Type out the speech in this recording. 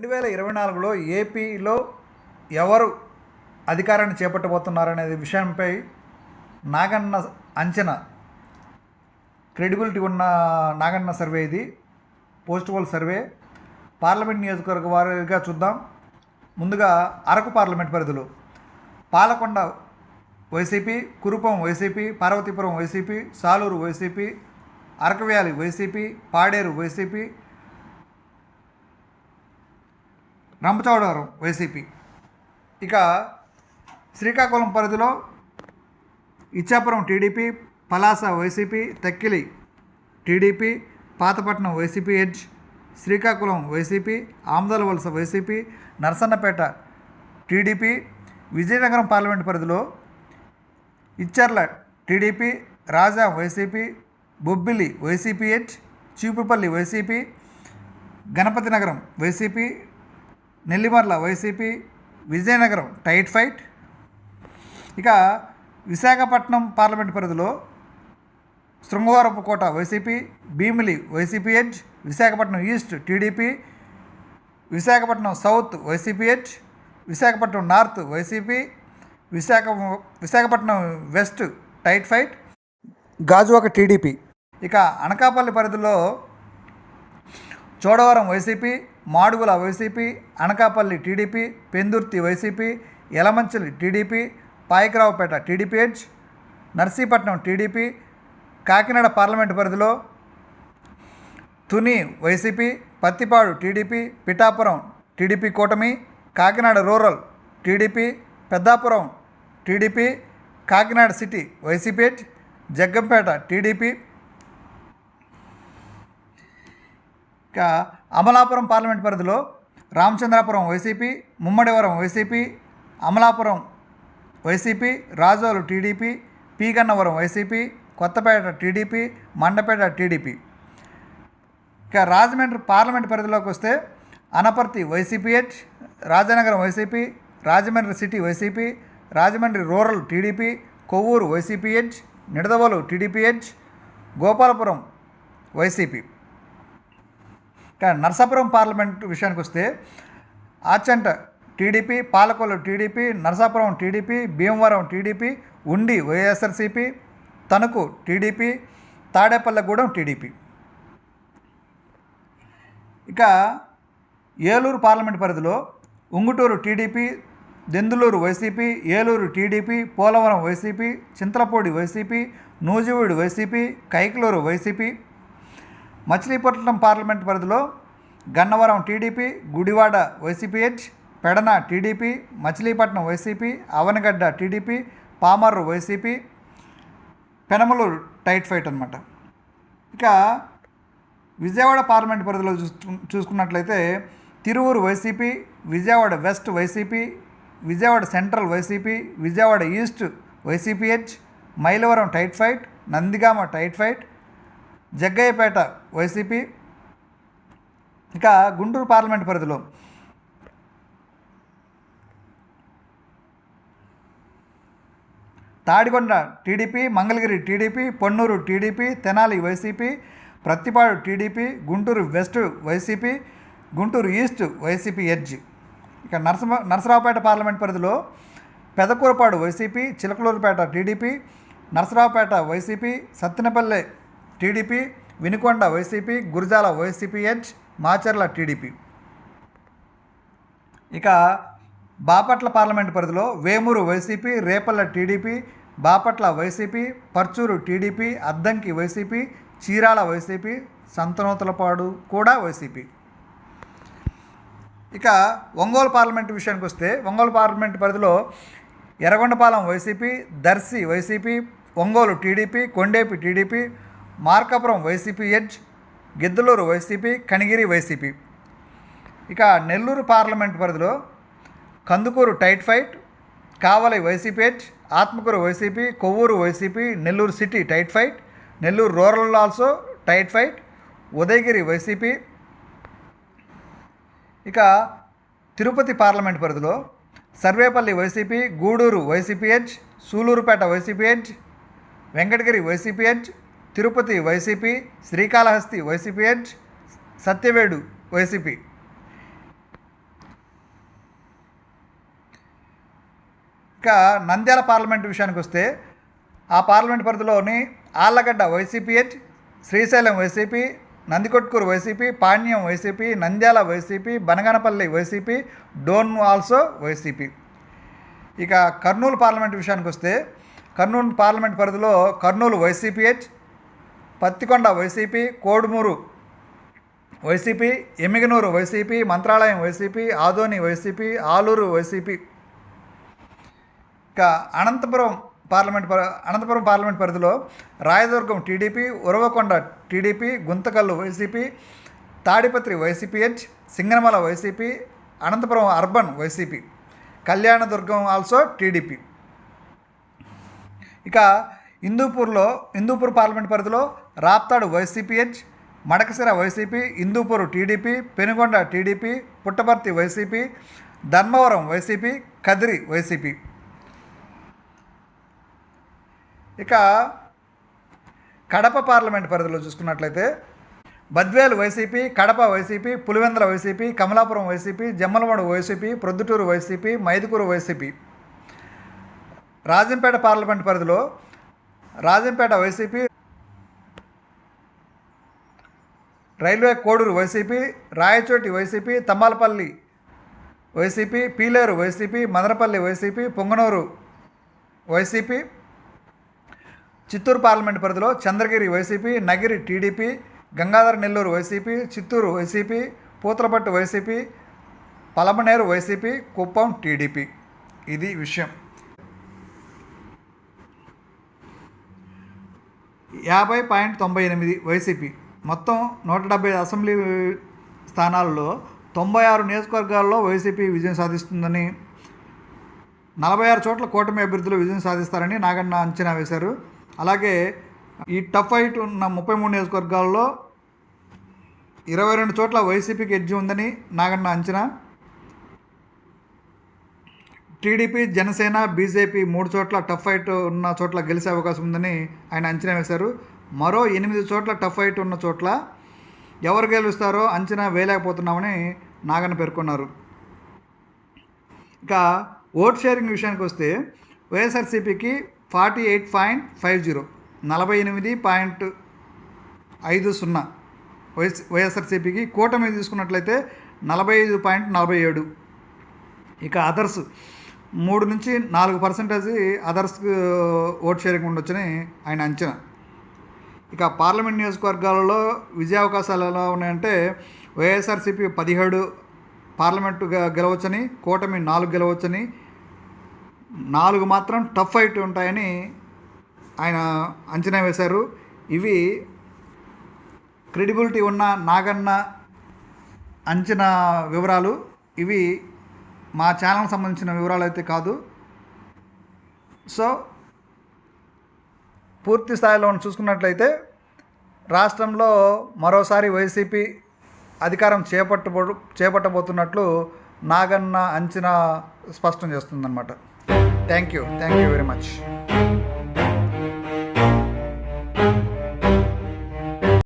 రెండు వేల ఇరవై నాలుగులో ఏపీలో ఎవరు అధికారాన్ని చేపట్టబోతున్నారనే విషయంపై నాగన్న అంచనా క్రెడిబిలిటీ ఉన్న నాగన్న సర్వే ఇది. Post poll survey. పార్లమెంట్ నియోజకవర్గ వారీగా చూద్దాం. ముందుగా అరకు పార్లమెంట్ పరిధిలో Palakonda YCP Kurupam YCP Parvathipuram YCP Saluru YCP Araku Valley YCP Paderu YCP Rampachodavaram YCP. ఇక శ్రీకాకుళం పరిధిలో Ichchapuram TDP Palasa YCP Tekkali TDP Pathapatnam YCP edge Srikakulam YCP Amadalavalasa YCP Narasannapeta TDP Vizianagaram parliament పరిధిలో Etcherla TDP Raja YCP Bobbili YCP edge Cheepurupalli YCP Ganapathinagaram YCP Nellimarla YCP Vizianagaram tight fight. ఇక Visakhapatnam parliament పరిధిలో Srungavarapukota YCP Bhimili YCP edge Visakhapatnam east TDP Visakhapatnam south YCP edge Visakhapatnam north YCP Visakha Visakhapatnam west tight fight. Gajuwaka TDP. ఇక అనకాపల్లి పరిధిలో Chodavaram YCP Madugula YCP Anakapalli TDP Pendurthi YCP Yelamanchili TDP Payakaraopeta TDP edge Narsipatnam TDP Kakinada parliament పరిధిలో Tuni YCP Prathipadu TDP Pithapuram TDP కూటమి Kakinada rural TDP Peddapuram TDP Kakinada city YCP Jaggampeta TDP ఇక Amalapuram parliament పరిధిలో Ramachandrapuram YCP Mummidivaram YCP Amalapuram YCP Razole TDP P Gannavaram YCP Kothapeta TDP Mandapeta TDP. ఇక Rajahmundry parliament పరిధిలోకి వస్తే Anaparthi YCP edge Rajanagaram YCP Rajahmundry city YCP Rajahmundry rural TDP Kovvur YCP edge Nidadavole TDP edge Gopalapuram YCP. కానీ Narsapuram parliament విషయానికి వస్తే Achanta TDP Palakollu TDP Narasapuram TDP Bhimavaram TDP Undi YSRCP Tanuku TDP Tadepalligudem TDP. ఇక Eluru parliament పరిధిలో Unguturu TDP Denduluru YCP Eluru TDP Polavaram YCP Chintalapudi YCP Nuzvid YCP Kaikaluru YCP Machilipatnam parliament పరిధిలో Gannavaram TDP Gudivada YCP edge Pedana TDP Machilipatnam YCP Avanigadda TDP Pamarru YCP Penamaluru tight fight అనమాట ఇక Vijayawada parliament పరిధిలో చూసు చూసుకున్నట్లయితే Tiruvuru YCP Vijayawada west YCP Vijayawada central YCP Vijayawada east YCP edge Mylavaram tight fight Nandigama tight fight Jaggayyapeta YCP. ఇక Guntur parliament పరిధిలో. Tadikonda TDP Mangalagiri TDP Ponnur TDP Tenali YCP Prathipadu TDP Guntur west YCP Guntur east YCP edge. ఇక నరసమ Narasaraopet parliament పరిధిలో Pedakurapadu YCP Chilakaluripet TDP Narasaraopet YCP Sattenapalle TDP Vinukonda YCP Gurazala YCP edge Macherla TDP. ఇక Bapatla parliament పరిధిలో Vemuru YCP Repalle TDP Bapatla YCP Parchur TDP Addanki YCP Chirala YCP Santhanuthalapadu కూడా YCP. ఇక Ongole parliament విషయానికి వస్తే Ongole parliament పరిధిలో Yerragondapalem YCP Darsi YCP Ongole TDP Kondapi TDP Markapuram YCP edge Giddalur YCP Kanigiri YCP. ఇక Nellore parliament పరిధిలో Kandukur tight fight Kavali YCP edge Atmakur YCP Kovur YCP Nellore city tight fight Nellore rural also tight fight Udayagiri YCP. ఇక Tirupati parliament పరిధిలో Sarvepalli YCP Gudur YCP edge Sullurpeta YCP edge Venkatagiri YCP edge Tirupati YCP Srikalahasti YCP edge Satyavedu YCP. ఇక Nandyal parliament విషయానికి వస్తే ఆ parliament పరిధిలోని Allagadda YCP edge Srisailam YCP Nandikotkur YCP Panyam YCP Nandyal YCP Banaganapalle YCP Dhone also YCP. ఇక Kurnool parliament విషయానికి వస్తే Kurnool parliament పరిధిలో Kurnool YCP edge Pattikonda YCP Kodumur YCP Yemmiganur YCP Mantralayam YCP Adoni YCP Alur YCP. ఇక Anantapur parliament ప- Anantapur parliament పరిధిలో Rayadurg TDP Uravakonda TDP Guntakal YCP Tadipatri YCP edge Singanamala YCP Anantapur urban YCP. Kalyandurg also TDP. ఇక ఇందూపూర్లో Hindupur parliament పరిధిలో Raptadu YCP edge Madakasira YCP Hindupur TDP Penukonda TDP Puttaparthi YCP Dharmavaram YCP Kadiri YCP. ఇక Kadapa parliament పరిధిలో చూసుకున్నట్లయితే Badvel YCP Kadapa YCP Pulivendula YCP Kamalapuram YCP Jammalamadugu YCP Proddatur YCP Mydukur YCP. Rajampet parliament పరిధిలో Rajampet YCP railway Koduru YCP Rayachoti YCP Thamballapalle YCP Peeleru YCP Madanapalle YCP Punganur YCP Chittoor parliament పరిధిలో Chandragiri YCP Nagari TDP Gangadhara Nellore YCP Chittoor YCP Puthalapattu YCP Palamaner YCP Kuppam TDP. ఇది విషయం. యాభై point తొంభై ఎనిమిది YCP. మొత్తం నూట డెబ్బై assembly స్థానాల్లో తొంభై ఆరు నియోజకవర్గాల్లో వైసీపీ విజయం సాధిస్తుందని నలభై ఆరు చోట్ల కూటమి అభ్యర్థులు విజయం సాధిస్తారని నాగన్న అంచనా వేశారు. అలాగే ఈ టఫ్ ఫైట్ ఉన్న ముప్పై మూడు నియోజకవర్గాల్లో ఇరవై రెండు చోట్ల వైసీపీకి ఎడ్జి ఉందని నాగన్న అంచనా. టీడీపీ జనసేన బీజేపీ మూడు చోట్ల టఫ్ ఫైట్ ఉన్న చోట్ల గెలిచే అవకాశం ఉందని ఆయన అంచనా వేశారు. మరో ఎనిమిది చోట్ల టఫ్ ఫైట్ ఉన్న చోట్ల ఎవరు గెలుస్తారో అంచనా వేయలేకపోతున్నామని నాగన్న పేర్కొన్నారు. ఇక ఓట్ షేరింగ్ విషయానికి వస్తే వైఎస్ఆర్సీపీకి forty eight point five zero నలభై ఎనిమిది పాయింట్ ఐదు సున్నా వైఎస్ వైఎస్ఆర్సీపీకి కూటమి తీసుకున్నట్లయితే నలభై ఐదు పాయింట్ నలభై ఏడు. ఇక అదర్స్ మూడు నుంచి నాలుగు పర్సెంటేజ్ అదర్స్ ఓట్ షేరింగ్ ఉండొచ్చని ఆయన అంచనా. ఇక పార్లమెంట్ నియోజకవర్గాలలో విజయావకాశాలు ఎలా ఉన్నాయంటే వైఎస్ఆర్సీపీ పదిహేడు పార్లమెంటు గెలవచ్చని కూటమి నాలుగు గెలవచ్చని నాలుగు మాత్రం టఫ్ ఫైట్ ఉంటాయని ఆయన అంచనా వేశారు. ఇవి క్రెడిబిలిటీ ఉన్న నాగన్న అంచనా వివరాలు. ఇవి మా ఛానల్ సంబంధించిన వివరాలు అయితే కాదు. సో పూర్తి స్థాయిలో చూసుకున్నట్లయితే రాష్ట్రంలో మరోసారి వైసీపీ అధికారం చేపట్టబో చేపట్టబోతున్నట్లు నాగన్న అంచనా స్పష్టం చేస్తుందన్నమాట. Thank you thank you very much